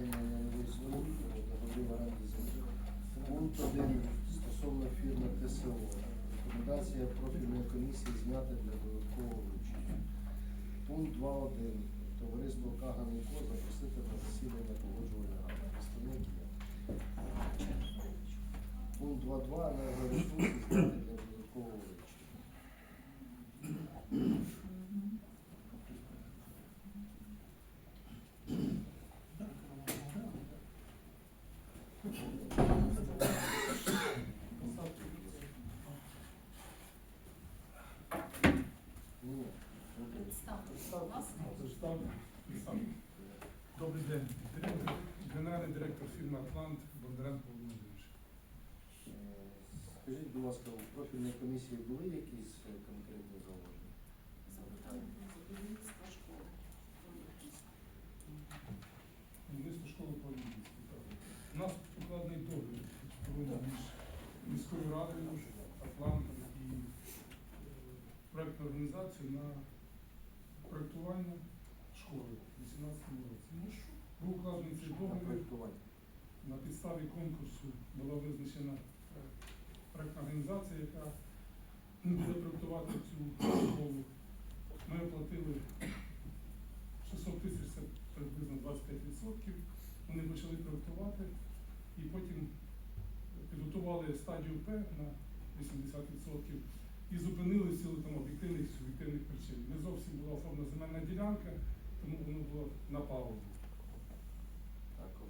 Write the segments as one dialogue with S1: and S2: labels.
S1: новий зловік договорів оренди землі. Пункт 1 стосовно фірми ТСО. Рекомендація профільної комісії зняти для додаткового вручення. Пункт 2.1. Товариство Каган і запросити на засідання погоджувальної ради є. Пункт 2.2. Енергоресурси зняти для додаткового вручення. Ні.
S2: Представте, вас
S3: Зачитав сам. Добрий день. Директор, генеральний директор фірми Атлант Бондаренко Володимир Володимирович.
S1: Скажіть, будь ласка, у профільній комісії були якісь е, конкретні зауваження?
S2: запитання будівництво школи.
S3: Місто школи так. У нас укладений договір між міською радою, Атлантом і е, проектною організацією на проектування школи у 2018 році. Ну, що, був укладений цей
S1: На
S3: договір. На підставі конкурсу була визначена е, проектна організація, яка буде проектувати цю школу. Ми оплатили 600 тисяч, це приблизно 25%. Вони почали проектувати і потім підготували стадію П на 80% і зупинили в силу там об'єктивних суб'єктивних причин. Не зовсім була оформлена земельна ділянка, тому воно було на паузі.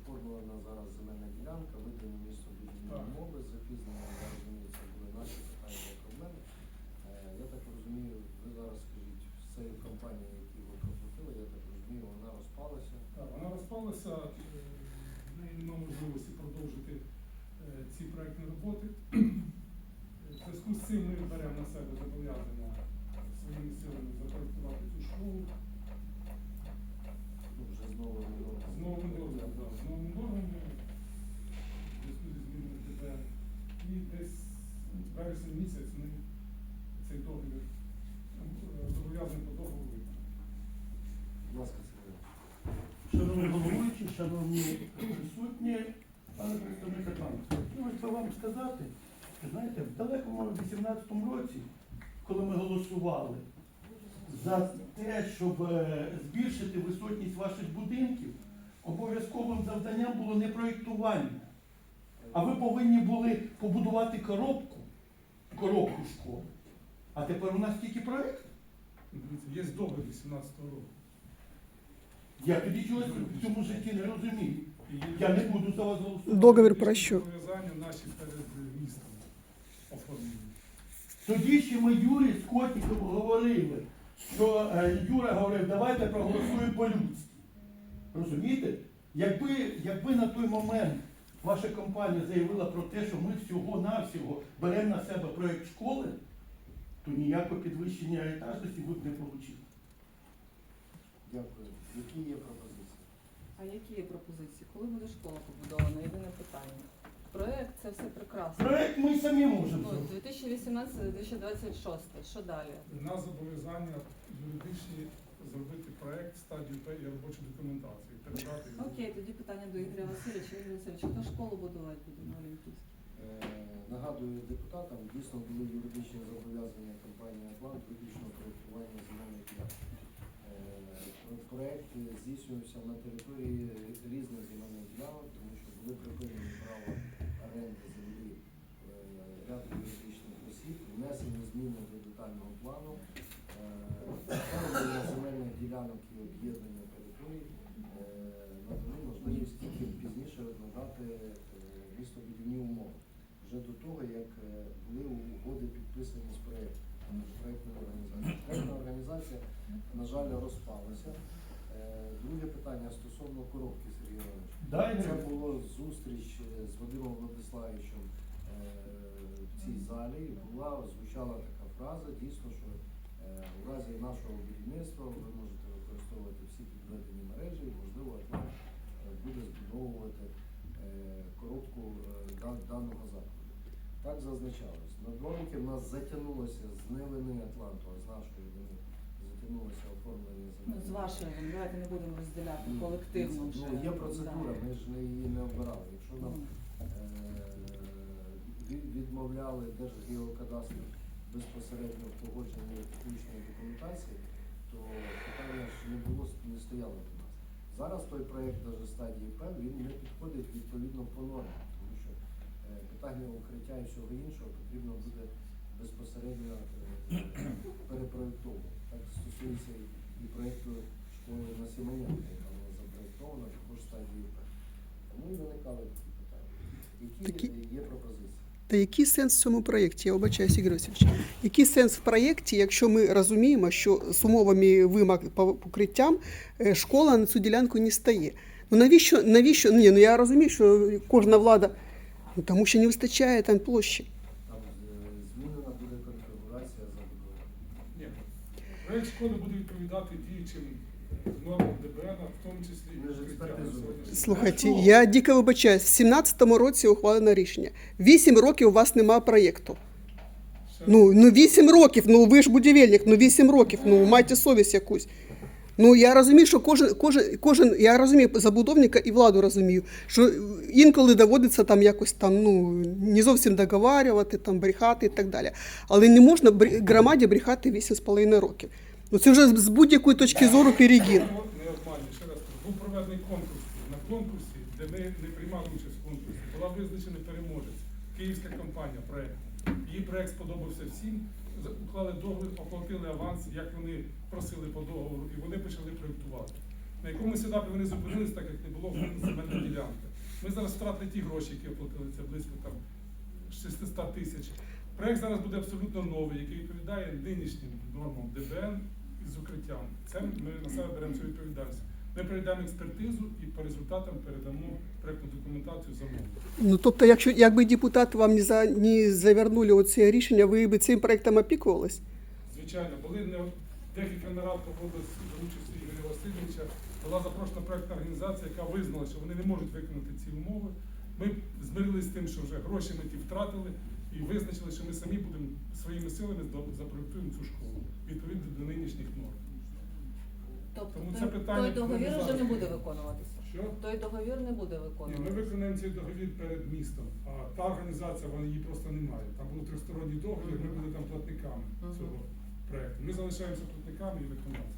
S1: Оформлена зараз земельна ділянка, видані місто
S3: Так.
S1: умови, запізнення, я розумію, це були наші питання проблеми. Е, Я так розумію, ви зараз скажіть, з цією компанією, яку ви проплатили, я так розумію, вона розпалася.
S3: Так, вона розпалася, е, в неї немає можливості продовжити е, ці проектні роботи. В зв'язку з цим ми беремо на себе зобов'язання своїми силами запроектувати цю школу
S1: Ну, вже знову
S3: з новими нормами, да, з новими нормами, в зв'язку зі змінами ТП. І десь в вересень місяць ми цей договір е, зобов'язані по договору виконати.
S1: Будь ласка, Сергій.
S4: Шановні головуючі, шановні присутні, пане представник Атланту, хотілося вам сказати, знаєте, в далекому 18-му році, коли ми голосували за те, щоб е, збільшити висотність ваших будинків, обов'язковим завданням було не проєктування, а ви повинні були побудувати коробку, коробку школи. А тепер у нас тільки проєкт.
S3: Є договір 18 року.
S4: Я тоді чогось в цьому житті не розумію. Я не буду за вас голосувати.
S5: Договір про що?
S3: Зобов'язання наші перед містом оформлені.
S4: Тоді ще ми Юрі з Котіком говорили, що е, Юра говорив, давайте проголосуємо по-людськи. Розумієте? Якби, якби на той момент ваша компанія заявила про те, що ми всього-навсього беремо на себе проєкт школи, то ніякого підвищення етажності ви б не отримали.
S1: Дякую. Які є пропозиції?
S6: А які є пропозиції? Коли буде школа побудована? Єдине питання. Проект це все прекрасно.
S4: Проєкт ми самі можемо
S6: Ну,
S4: зробити.
S6: 2018-2026. Що далі?
S3: У нас зобов'язання юридичні зробити проект, стадію П і робочу документацію. Передати її.
S6: Окей, тоді питання до Ігоря Васильовича. Ігор Васильович, хто школу будувати буде на Олімпійській?
S1: Е, Нагадую депутатам, дійсно були юридичні зобов'язання компанії Атлант виключно проєктування земельних ділянок. Е, Проект здійснювався на території різних земельних ділянок, тому що були припинені права оренди землі е, ряду юридичних осіб, внесені зміни до детального плану, оформлення земельних ділянок і об'єднання територій е, надали можливість тільки пізніше надати е, містобудівні умови вже до того, як е, були угоди підписані з проєктом, між проєктною організацією. Проєктна організація, на жаль, розпалася. Е, Друге питання стосовно коробки, Сергій Іванович. Це було зустріч е, з Вадимом Владиславовичем е, в цій залі. Була звучала така фраза, дійсно, що е, у разі нашого будівництва ви можете використовувати всі підведені мережі, і можливо е, буде збудовувати е, коробку е, даного закладу. Так зазначалось. На два роки в нас затягнулося з не вини Атланту, а з нашої вини затягнулося оформлення
S6: Ну, з вашої, давайте не будемо розділяти
S1: Ну,
S6: вже.
S1: Ну, є процедура, ми ж її не обирали. Якщо нам е, відмовляли Держгеокадастру безпосередньо в погодженні технічної документації, то питання ж не було не стояло до нас. Зараз той проєкт даже стадії П він не підходить відповідно по нормам, тому що е, питання укриття і всього іншого потрібно буде безпосередньо е, перепроєктовувати. Так стосується і- проєкту школи на Сімоненка, яка була запроєктована також стадії П. Тому і виникали такі питання. Які є пропозиції?
S5: Та який сенс в цьому проєкті? Я вибачаюсь, Ігор Васильович. Який сенс в проєкті, якщо ми розуміємо, що з умовами вимог по покриттям е, школа на цю ділянку не стає? Ну навіщо, навіщо? Ні, ну я розумію, що кожна влада, ну тому що не вистачає там площі.
S1: Там е, змінена буде конфігурація забудови.
S3: Ні. Проект школи буде відповідати діючим ДБН, в тому числі.
S5: Слухайте, я дико вибачаюсь. В 17-му році ухвалено рішення. Вісім років у вас немає проєкту. Ну, ну 8 років, ну ви ж будівельник, ну 8 років, ну майте совість якусь. Ну я розумію, що кожен, кожен, кожен, я розумію забудовника і владу розумію, що інколи доводиться там якось там, ну не зовсім договарювати, там брехати і так далі. Але не можна громаді брехати 8,5 років. Ну це вже з будь-якої точки зору перегін.
S3: Не обманюю, ще раз. Був проведений конкурс. На конкурсі, де ми не приймали участь в конкурсі, була визначений переможець. Київська компанія, проект. Її проект сподобався всім. Уклали договір, оплатили аванс, як вони просили по договору, і вони почали проєктувати. На якомусь етапі вони зупинились, так як не було земельної ділянки. Ми зараз втратили ті гроші, які оплатили, це близько там 600 тисяч. Проект зараз буде абсолютно новий, який відповідає нинішнім нормам ДБН із укриттям. Це ми на себе беремо цю відповідальність. Ми пройдемо експертизу і по результатам передамо проектну документацію замовнику.
S5: Ну тобто, якщо якби депутати вам не за не завернули оце рішення, ви б цим проектом опікувались?
S3: Звичайно, були не декілька нарад проходили за участі Ігоря Васильовича. Була запрошена проектна організація, яка визнала, що вони не можуть виконати ці умови. Ми змирилися з тим, що вже гроші ми ті втратили, і визначили, що ми самі будемо своїми силами запроектуємо цю школу відповідно до нинішніх норм.
S6: Тобто
S3: Тому
S6: той,
S3: це питання
S6: той договір вже не буде виконуватися.
S3: Що?
S6: Той договір не буде
S3: Ні, ми виконаємо цей договір перед містом, а та організація вона її просто немає. Там був тристоронній договір, ми були там платниками
S6: Мгм.
S3: цього проекту. Ми залишаємося платниками і виконавцями.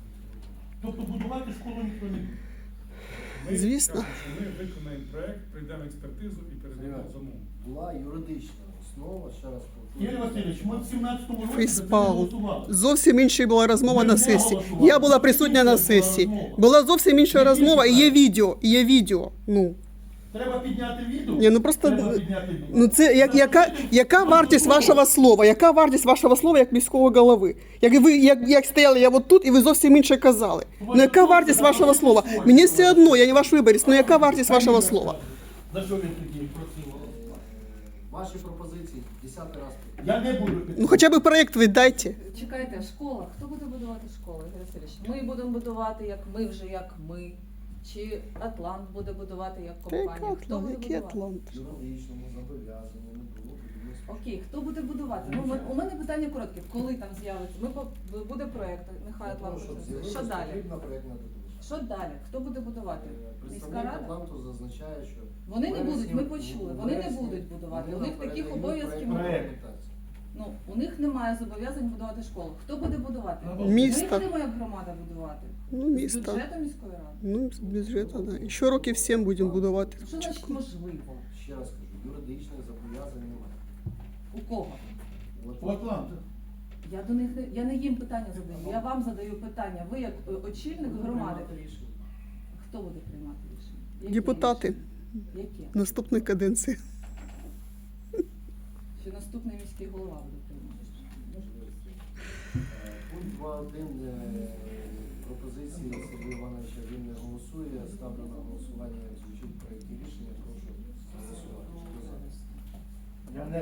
S4: Тобто будувати школу ніхто не буде.
S3: Ми
S5: Звісно.
S3: кажемо, що ми виконаємо проект, пройдемо експертизу і передамо
S1: Серйозно? Була юридична основа, ще раз повторюю.
S4: Ігор Васильович, ми в 17-му році
S5: Фейспал.
S4: голосували.
S5: Зовсім інша була розмова на сесії. Я була присутня на сесії. Була зовсім інша розмова, і є відео, і є відео. Ну,
S4: Треба підняти відео.
S5: Ні, ну просто,
S4: Треба підняти відео.
S5: ну це як, яка, яка вартість вашого слова? Яка вартість вашого слова як міського голови? Як ви як, як стояли я от тут, і ви зовсім інше казали. Ну яка вартість вашого слова? Мені все одно, я не ваш виборець, ну яка вартість вашого слова?
S4: За що він тоді просив?
S1: Ваші пропозиції десятий раз.
S4: Я не буду.
S5: Ну хоча б проєкт віддайте.
S6: Чекайте, школа. Хто буде будувати школу, Ми будемо будувати, як ми вже як ми. Чи Атлант буде будувати як компанія? Хто буде
S5: Який
S6: будувати?
S5: Атлант?
S6: Окей, хто буде будувати? Ну, ми- у мене питання коротке. Коли там з'явиться? Ми по- буде проєкт, нехай Атлант. працює. Що далі?
S1: потрібна проєктна документація.
S6: Що далі? Хто буде будувати?
S1: Е,
S6: Міська
S1: Представник
S6: рада?
S1: Атланту зазначає, що
S6: Вони не будуть, ми почули, вони не будуть будувати. У них таких обов'язків
S4: немає.
S6: Ну, у них немає зобов'язань будувати школу. Хто буде будувати?
S4: Ну,
S5: Місто.
S6: Ми будемо як громада будувати.
S5: Ну,
S6: З
S5: місто.
S6: бюджету міської ради.
S5: Ну, з бюджету, да. І ще років 7 будемо будувати.
S6: Що значить можливо?
S1: Ще раз кажу, юридичних зобов'язань немає.
S6: У кого?
S4: У Атланта.
S6: Я до них не я не їм питання задаю. Я вам задаю питання. Ви як е, очільник громади.
S1: приймати рішення.
S6: Хто буде приймати рішення? Які
S5: Депутати
S6: рішення? Які?
S5: наступної каденції.
S6: Чи наступний міський голова буде приймати?
S1: Пункт 2.1 е, пропозиції Сергія Івановича він не голосує. Ставлю на голосування, як звучить в проєкті рішення. Прошу голосувати.
S4: Я не